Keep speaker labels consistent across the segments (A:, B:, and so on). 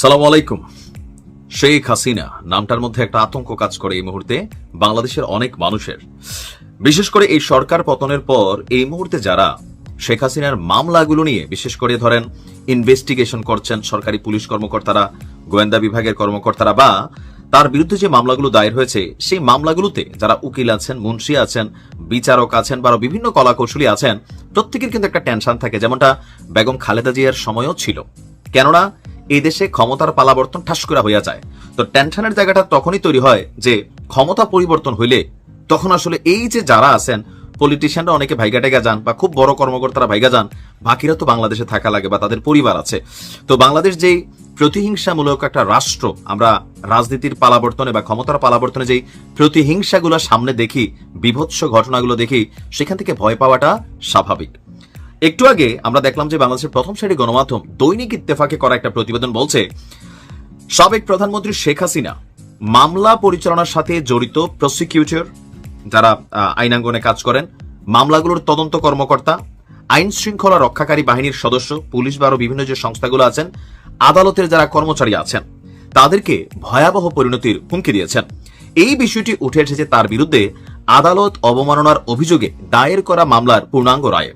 A: সালাম আলাইকুম। শেখ হাসিনা, নামটার মধ্যে একটা আতঙ্ক কাজ করে এই মুহূর্তে বাংলাদেশের অনেক মানুষের। বিশেষ করে এই সরকার পতনের পর এই মুহূর্তে যারা শেখ হাসিনার মামলাগুলো নিয়ে বিশেষ করে ধরেন ইনভেস্টিগেশন করছেন সরকারি পুলিশ কর্মকর্তারা, গোয়েন্দা বিভাগের কর্মকর্তারা বা তার বিরুদ্ধে যে মামলাগুলো দায়ের হয়েছে, সেই মামলাগুলোতে যারা উকিল আছেন, মুন্সি আছেন, বিচারক আছেন বা বিভিন্ন কলাকৌশলী আছেন, প্রত্যেকের কিন্তু একটা টেনশন থাকে। যেমনটা বেগম খালেদা জিয়ার সময়ও ছিল। কেননা এই দেশে ক্ষমতার পালাবর্তন ঠাস করা হইয়া যায়। তো টেনশনের জায়গাটা তখনই তৈরি হয় যে ক্ষমতা পরিবর্তন হইলে তখন আসলে এই যে যারা আছেন পলিটিশিয়ানরা অনেকে ভাইগা টেগা যান বা খুব বড় কর্মকর্তারা ভাইগা যান, বাকিরা তো বাংলাদেশে থাকা লাগে বা তাদের পরিবার আছে। তো বাংলাদেশ যেই প্রতিহিংসামূলক একটা রাষ্ট্র, আমরা রাজনীতির পালাবর্তনে বা ক্ষমতার পালাবর্তনে যেই প্রতিহিংসাগুলো সামনে দেখি, বিভৎস ঘটনাগুলো দেখি, সেখান থেকে ভয় পাওয়াটা স্বাভাবিক। একটু আগে আমরা দেখলাম যে বাংলাদেশের প্রথম সারি গণমাধ্যম দৈনিক ইত্তেফাকে করা একটা প্রতিবেদন বলছে, সাবেক প্রধানমন্ত্রী শেখ হাসিনা মামলা পরিচালনার সাথে জড়িত প্রসিকিউটর যারা আইনাঙ্গনে কাজ করেন, মামলাগুলোর তদন্ত কর্মকর্তা, আইন শৃঙ্খলা রক্ষাকারী বাহিনীর সদস্য, পুলিশ বা বিভিন্ন যে সংস্থাগুলো আছেন, আদালতের যারা কর্মচারী আছেন, তাদেরকে ভয়াবহ পরিণতির হুমকি দিয়েছেন। এই বিষয়টি উঠে এসেছে তার বিরুদ্ধে আদালত অবমাননার অভিযোগে দায়ের করা মামলার পূর্ণাঙ্গ রায়ে।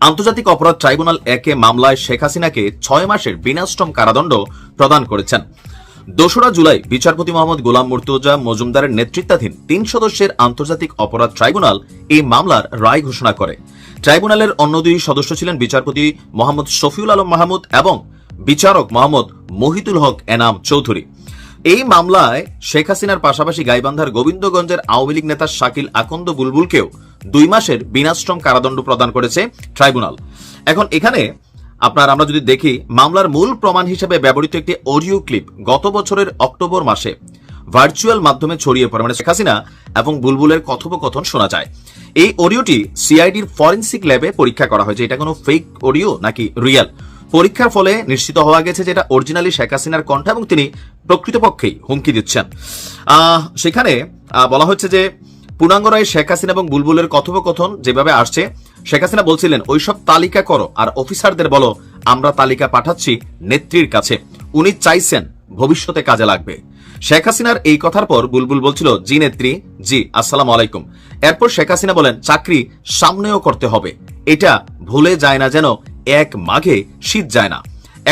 A: আন্তর্জাতিক অপরাধ ট্রাইব্যুনাল একে মামলায় শেখ হাসিনাকে ছয় মাসের বিনাশ্রম কারাদণ্ড প্রদান করেছেন। দোসরা জুলাই বিচারপতি মোহাম্মদ গোলাম মুর্তুজা মজুমদারের নেতৃত্বাধীন তিন সদস্যের আন্তর্জাতিক অপরাধ ট্রাইব্যুনাল এই মামলার রায় ঘোষণা করে। ট্রাইব্যুনালের অন্য দুই সদস্য ছিলেন বিচারপতি মোহাম্মদ শফিউল আলম মাহমুদ এবং বিচারক মোহাম্মদ মহিতুল হক এনাম চৌধুরী। এই মামলায় শেখ হাসিনার পাশাপাশি গাইবান্ধার গোবিন্দগঞ্জের আওয়ামী লীগ নেতা শাকিল আকন্দ বুলবুলকেও দুই মাসের বিনাশ্রম কারাদণ্ড প্রদান করেছে ট্রাইব্যুনাল। এখন এখানে আপনার আমরা যদি দেখি, মামলার মূল প্রমাণ হিসেবে ব্যবহৃত একটি অডিও ক্লিপ গত বছরের অক্টোবর মাসে ভার্চুয়াল মাধ্যমে ছড়িয়ে পড়ে। মানে শেখ হাসিনা এবং বুলবুলের কথোপকথন শোনা যায়। এই অডিওটি সিআইডির ফরেন্সিক ল্যাবে পরীক্ষা করা হয়েছে। এটা কোনো ফেক অডিও নাকি রিয়েল? পরীক্ষার ফলে নিশ্চিত হওয়া গেছে যেটা অরিজিনালি শেখ হাসিনার কণ্ঠ এবং তিনি প্রকৃতপক্ষেই হুমকি দিচ্ছেন। সেখানে বলা হচ্ছে যে পূর্ণাঙ্গ রায় শেখ হাসিনা এবং বুলবুলের কথোপকথন যেভাবে আসছে, শেখ হাসিনা বলছিলেন, ওইসব তালিকা করো আর অফিসারদের বলো, আমরা তালিকা পাঠাচ্ছি নেত্রীর কাছে। উনি চাইছেন ভবিষ্যতে কাজে লাগবে। শেখ হাসিনার এই কথার পর বুলবুল বলছিল, জি নেত্রী, জি, আসসালাম আলাইকুম। এরপর শেখ হাসিনা বলেন, চাকরি সামনেও করতে হবে। এটা ভুলে যায় না যেন এক মাঘে শীত যায় না।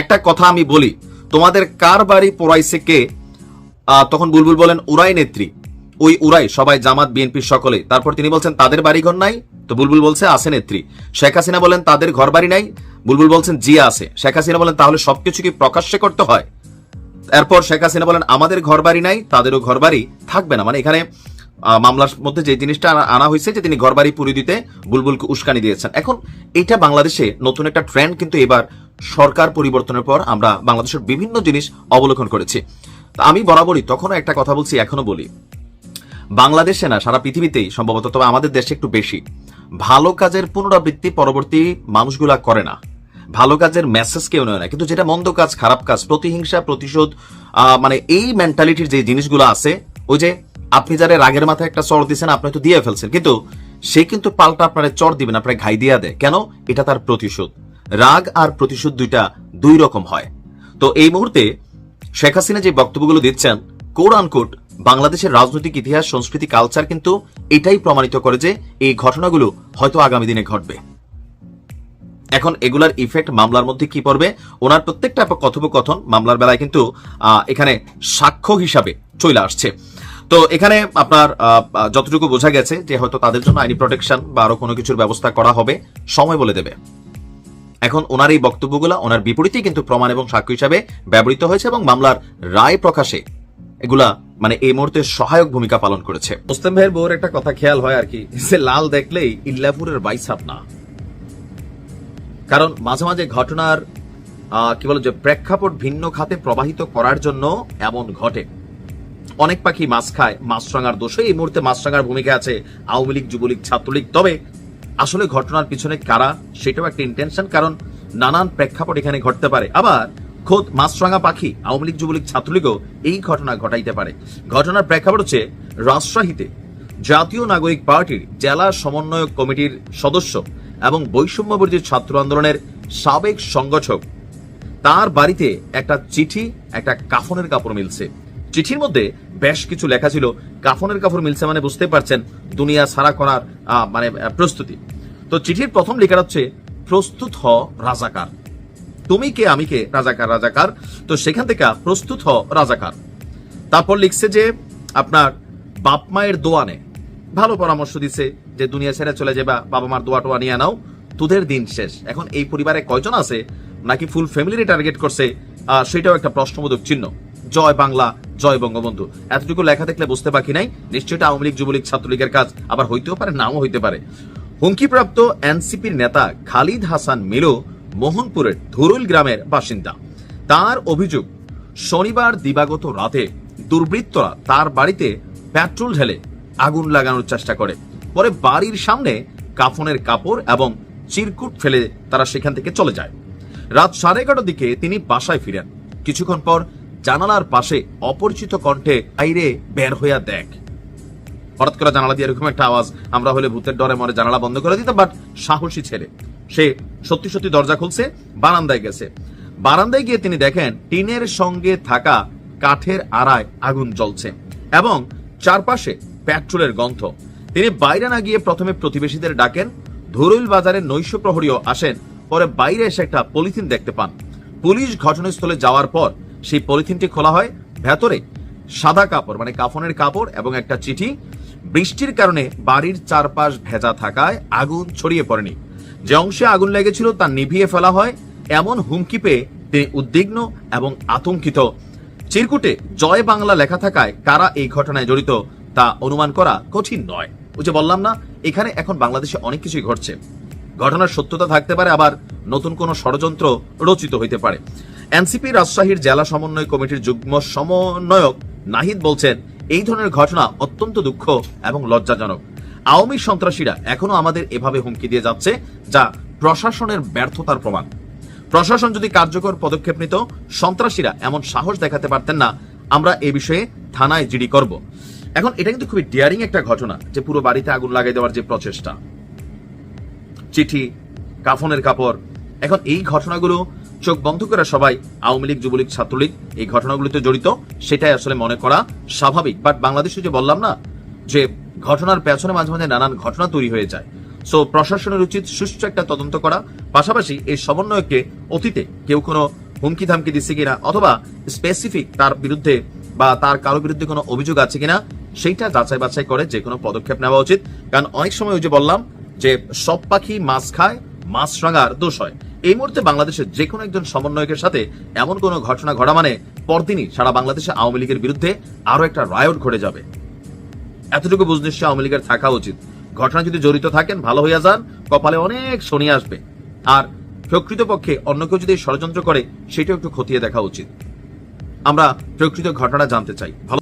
A: একটা কথা আমি বলি, তোমাদের কার বাড়ি পোড়াইছে কে? তখন বুলবুল বলেন, উড়াই নেত্রী। ওই উড়াই, সবাই, জামাত বিএনপির সকলে। তারপর তিনি বলছেন, তাদের বাড়িঘর নাই? তো বুলবুল বলছে, আছে নেত্রী। শেখ হাসিনা বলেন, তাদের ঘর বাড়ি নাই? বুলবুল বলছেন, জি, আছে। শেখ হাসিনা বলেন, তাহলে সবকিছু কি প্রকাশ্যে করতে হয়? এরপর শেখ হাসিনা বলেন, আমাদের ঘর বাড়ি নাই, তাদেরও ঘর বাড়ি থাকবে না। মানে এখানে মামলার মধ্যে যে জিনিসটা আনা হয়েছে যে তিনি ঘর বাড়ি পুরি দিতে বুলবুলকে উস্কানি দিয়েছেন। এখন এটা বাংলাদেশে নতুন একটা ট্রেন্ড কিন্তু এবার সরকার পরিবর্তনের পর আমরা বাংলাদেশের বিভিন্ন জিনিস অবলোকন করেছি। আমি বরাবরই তখনও একটা কথা বলছি এখনও বলি। বাংলাদেশে না, সারা পৃথিবীতেই সম্ভবত, তবে আমাদের দেশে একটু বেশি। ভালো কাজের পুনরাবৃত্তি পরবর্তী মানুষগুলা করে না। ভালো কাজের মেসেজ কেউ নেয় না। কিন্তু যেটা মন্দ কাজ, খারাপ কাজ, প্রতিহিংসা, প্রতিশোধ মানে এই মেন্টালিটির যে জিনিসগুলো আছে, ওই যে আপনি যারা রাগের মাথায় একটা চর দিচ্ছেন আপনি তো দিয়ে ফেলছেন। কিন্তু সে কিন্তু পাল্টা আপনার চর দিবেন আপনার ঘাই দিয়া দেয়। কেন? এটা তার প্রতিশোধ। রাগ আর প্রতিশোধ দুইটা দুই রকম হয়। তো এই মুহূর্তে শেখ হাসিনা যে বক্তব্যগুলো দিচ্ছেন কোর আনকোট বাংলাদেশের রাজনৈতিক ইতিহাস, সংস্কৃতি কালচার কিন্তু এটাই প্রমাণিত করে যে এই ঘটনাগুলো হয়তো আগামী দিনে ঘটবে। এখন এগুলার ইফেক্ট মামলার মধ্যে কি পড়বে? ওনার প্রত্যেকটা কথোপকথন মামলার বেলায় কিন্তু এখানে সাক্ষ্য হিসাবে চলে আসছে। তো এখানে আপনার যতটুকু বোঝা গেছে যে হয়তো তাদের জন্য আইনি প্রোটেকশন বা আরও কোনো কিছুর ব্যবস্থা করা হবে, সময় বলে দেবে। এখন ওনার এই বক্তব্যগুলো, ওনার বিপরীতেই কিন্তু প্রমাণ এবং সাক্ষ্য হিসাবে ব্যবহৃত হয়েছে এবং মামলার রায় প্রকাশে এগুলা মানে এই মুহূর্তে সহায়ক ভূমিকা পালন করেছে। মুসলিম ভাইয়ের বউর একটা কথা খেয়াল হয় আর কি সে লাল দেখলেই ইল্লাপুরের বাইসাপ না। কারণ মাঝে মাঝে ঘটনার কি বলে যে প্রেক্ষাপট ভিন্ন খাতে প্রবাহিত করার জন্য এমন ঘটে। অনেক পাখি মাছ খায় মাছরাঙার দোষে এই মুহূর্তে মাছরাঙার ভূমিকা আছে আওয়ামী লীগ, যুবলীগ, ছাত্রলীগ। তবে আসলে ঘটনার পিছনে কারা, সেটাও একটা ইন্টেনশন কারণ নানান প্রেক্ষাপট এখানে ঘটতে পারে। আবার খোদ মাছরাঙা পাখি আওয়ামী লীগ, যুবলীগ, ছাত্রলীগও এই ঘটনা ঘটাইতে পারে। ঘটনার প্রেক্ষাপট হচ্ছে রাজশাহীতে জাতীয় নাগরিক পার্টির জেলা সমন্বয়ক কমিটির সদস্য এবং বৈষম্যবর্জিত ছাত্র আন্দোলনের সাবেক সংগঠক। তার বাড়িতে একটা চিঠি, একটা কাফনের কাপড় মিলছে। চিঠির মধ্যে বেশ কিছু লেখা ছিল, কাফনের কাপড় মিলছে মানে বুঝতে পারছেন দুনিয়া সারা করার মানে প্রস্তুতি। তো চিঠির প্রথম লেখা হচ্ছে, প্রস্তুত হ রাজাকার। তুমি কে, আমি কে? রাজাকার রাজাকার। তো সেখান থেকে প্রস্তুত হ রাজাকার। তারপর লিখছে যে, আপনার বাপ মায়ের দোয়া নে। ভালো পরামর্শ দিছে যে, দুনিয়া ছেড়ে চলে যাবা, বাবা মার দোয়া টোয়া নিয়ে নাও। তোদের দিন শেষ। এখন এই পরিবারে কয়জন আছে? নাকি ফুল ফ্যামিলি টার্গেট করছে? সেটাও একটা প্রশ্নবোধক চিহ্ন। জয় বাংলা, জয় বঙ্গবন্ধু। এতটুকু লেখা দেখলে বুঝতে বাকি নাই। নিশ্চয়ই এটা আওয়ামী লীগ, যুবলীগ ছাত্রলীগের কাজ। আবার হইতেও পারে, নাও হইতে পারে। হুমকিপ্রাপ্ত এনসিপির নেতা খালিদ হাসান মিলু মোহনপুরের ধুরুল গ্রামের বাসিন্দা। তার অভিযোগ, শনিবার দিবাগত রাতে দুর্বৃত্তরা তার বাড়িতে পেট্রোল ঢেলে আগুন লাগানোর চেষ্টা করে। পরে বাড়ির সামনে কাফনের কাপড় এবং চিরকুট ফেলে তারা সেখান থেকে চলে যায়। রাত সাড়ে এগারোটার দিকে তিনি বাসায় ফিরেন। কিছুক্ষণ পর জানালার পাশে অপরিচিত কণ্ঠে বাইরে বের হইয়া দেখ। হঠাৎ করে জানালা দিয়ে এরকম একটা আওয়াজ, আমরা হলে ভূতের ডরে মরে জানালা বন্ধ করে দিতাম, বাট সাহসী ছেলে। সে সত্যি সত্যি দরজা খুলছে, বারান্দায় গেছে। বারান্দায় গিয়ে তিনি দেখেন টিনের সঙ্গে থাকা কাঠের আড়ায় আগুন জ্বলছে এবং চারপাশে পেট্রোলের গন্ধ। তিনি বাইরে না গিয়ে প্রথমে প্রতিবেশীদের ডাকেন ধরুল বাজারের নৈশ প্রহরীও আসেন, পরে বাইরে এসে একটা পলিথিন দেখতে পান। পুলিশ ঘটনাস্থলে যাওয়ার পর সেই পলিথিনটি খোলা হয়, ভেতরে সাদা কাপড় মানে কাফনের কাপড় এবং একটা চিঠি। বৃষ্টির কারণে বাড়ির চারপাশ ভেজা থাকায় আগুন ছড়িয়ে পড়েনি। যে অংশে আগুন লেগেছিল তা নিভিয়ে ফেলা হয়, এমন হুমকি পেয়ে তিনি উদ্বিগ্ন এবং আতঙ্কিত। চিরকুটে জয় বাংলা লেখা থাকায় কারা এই ঘটনায় জড়িত, তা অনুমান করা কঠিন নয়। ওই যে বললাম না, এখানে এখন বাংলাদেশে অনেক কিছুই ঘটছে। ঘটনার সত্যতা থাকতে পারে, আবার নতুন কোনো ষড়যন্ত্র রচিত হইতে পারে। এনসিপি রাজশাহীর জেলা সমন্বয় কমিটির যুগ্ম সমন্বয়ক নাহিদ বলছেন, এই ধরনের ঘটনা অত্যন্ত দুঃখ এবং লজ্জাজনক। আওয়ামী সন্ত্রাসীরা এখনও আমাদের এভাবে হুমকি দিয়ে যাচ্ছে, যা প্রশাসনের ব্যর্থতার প্রমাণ। প্রশাসন যদি কার্যকর পদক্ষেপ নিত, সন্ত্রাসীরা এমন সাহস দেখাতে পারতেন না। আমরা এ বিষয়ে থানায় জিডি করব। এখন এটা কিন্তু খুবই ডিয়ারিং একটা ঘটনা, যে পুরো বাড়িতে আগুন লাগাই দেওয়ার যে প্রচেষ্টা। চিঠি, কাফনের কাপড়। এখন এই ঘটনাগুলো চোখ বন্ধ করে সবাই, আওয়ামী লীগ, যুবলীগ, ছাত্রলীগ, এই ঘটনাগুলিতে জড়িত, সেটাই আসলে মনে করা স্বাভাবিক। বাট বাংলাদেশে যে বললাম না, যে ঘটনার পেছনে মাঝে মাঝে নানান ঘটনা তৈরি হয়ে যায়। সো প্রশাসনের উচিত সুষ্ঠু একটা তদন্ত করা। পাশাপাশি এই সমন্বয়কে অতীতে কেউ কোনো হুমকি ধামকি দিচ্ছে কিনা অথবা স্পেসিফিক তার বিরুদ্ধে বা তার কারও বিরুদ্ধে কোনো অভিযোগ আছে কিনা, সেইটা যাচাই বাছাই করে যে কোনো পদক্ষেপ নেওয়া উচিত। কারণ অনেক সময় ওই যে বললাম যে সব পাখি মাছ খায়, মাছ রাঙার দোষ হয়। এই মুহূর্তে বাংলাদেশের যে কোনো একজন সমন্বয়কের সাথে এমন কোনো ঘটনা ঘটা মানে পরদিনই সারা বাংলাদেশে আওয়ামী লীগের বিরুদ্ধে আরও একটা রায়ট ঘটে যাবে। এতটুকু বুঝ নিশ্চয় আওয়ামী লীগের থাকা উচিত। ঘটনা যদি জড়িত থাকেন, ভালো হইয়া যান, কপালে অনেক শনি আসবে। আর প্রকৃতপক্ষে অন্য কেউ যদি ষড়যন্ত্র করে, সেটাও একটু খতিয়ে দেখা উচিত। আমরা প্রকৃত ঘটনা জানতে চাই। ভালো